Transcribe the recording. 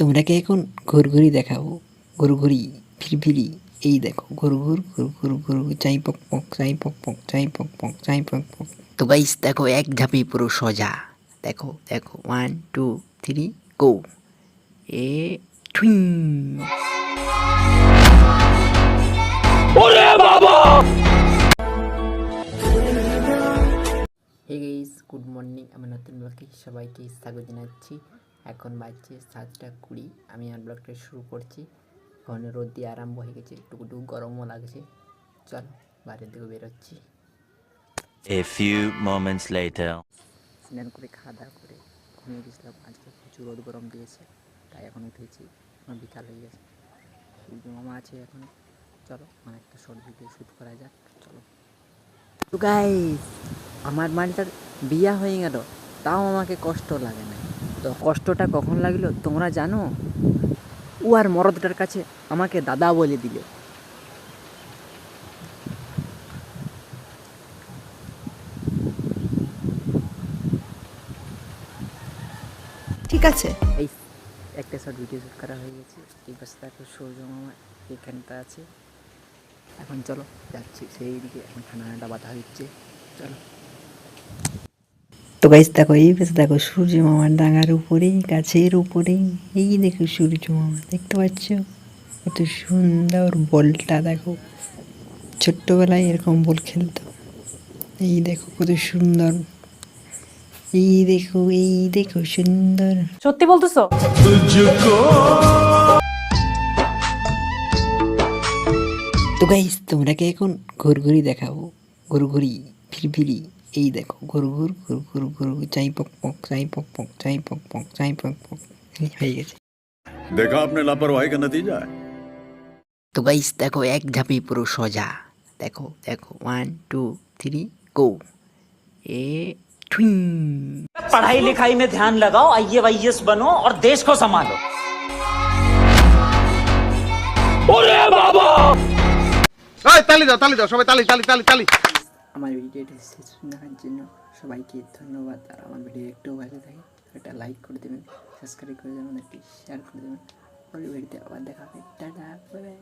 তোমরাকে এখন ঘুরঘুরি দেখাবো। ঘুরঘুরি ফিরফিরি এই দেখো ঘুরঘুর ঘুরঘুর ঘুরঘুর চাই পক পক চাই পক পক চাই পক পক চাই পক পক। তো গাইস দেখো এক ঝাঁপি পুরো সোজা। দেখো দেখো ওয়ান টু থ্রি গো এ ঠুইং হে গেইস গুড মর্নিং আমি নতুন ব্লগে সবাইকে স্বাগত জানাচ্ছি। এখন বাজছে সাতটা কুড়ি আমি আর ব্লগটা শুরু করছি। এখন রোদ দিয়ে আরম্ভ হয়ে গেছে একটু গরমও লাগছে। চলো বাইরের দিকে বেরোচ্ছি। A few moments later. স্নান করে খাওয়া দাওয়া করে ঘুমিয়ে গেছিলাম। আজকে প্রচুর রোদ গরম দিয়েছে তাই এখন উঠেছি। এখন বিকাল হয়ে গেছে। সূর্য মামা আছে এখন। চলো মানে একটা শর্ট ভিডিও শ্যুট করা যাক। চলো। তো গাইস আমার মালটার বিয়া হয়ে গেল তাও আমাকে কষ্ট লাগে না। তো কষ্টটা কখন লাগল তোমরা জানো? ও আর মরদটার কাছে আমাকে দাদা বলে দিল। ঠিক আছে। এই একটা শর্ট ভিডিও শ্যুট করা হয়ে গেছে। এই পাশে দেখো সূর্য মামা এখানটা আছে। এখন চলো যাচ্ছি। সেই দিকে এখন ঠান্ডা বাধা দিচ্ছে। চলো। তো গাইস দেখো এই পাশে দেখো সূর্য মামার ডাঙার উপরে গাছের উপরে এই দেখো সূর্য মামা দেখতে পাচ্ছ? কত সুন্দর বলটা দেখো। ছোট্টবেলায় এরকম বল খেলতো। এই দেখো কত সুন্দর। এই দেখো এই দেখো সুন্দর। সত্যি বলতেছো? তো গাইস তোমরাকে এখন ঘুরঘুরি দেখাবো। ঘুরঘুরি ফিরফিরি। এই দেখো ঘুরঘুর ঘুরঘুর ঘুরঘুর চাই পক পক চাই পক পক চাই পক পক চাই পক পক এই হয়ে গেছে देखा आपने लापरवाही का नतीजा है তো গাইস দেখো এক ঝাঁপি পুরো সোজা দেখো দেখো ওয়ান টু থ্রি গো এ ঠুইং पढ़ाई लिखाई में ध्यान लगाओ आइए वाईएस बनो और देश को संभालो এই তালি দাও তালি দাও সবাই তালি তালি তালি তালি আমার ভিডিওটি শেষ দেখার জন্য সবাইকে ধন্যবাদ। আর আমার ভিডিও একটু ভালো থাকে একটা লাইক করে দেবেন সাবস্ক্রাইব করে দেবেন, একটি শেয়ার করে দেবেন। পরের ভিডিওতে আবার দেখা হবে। Tata bye bye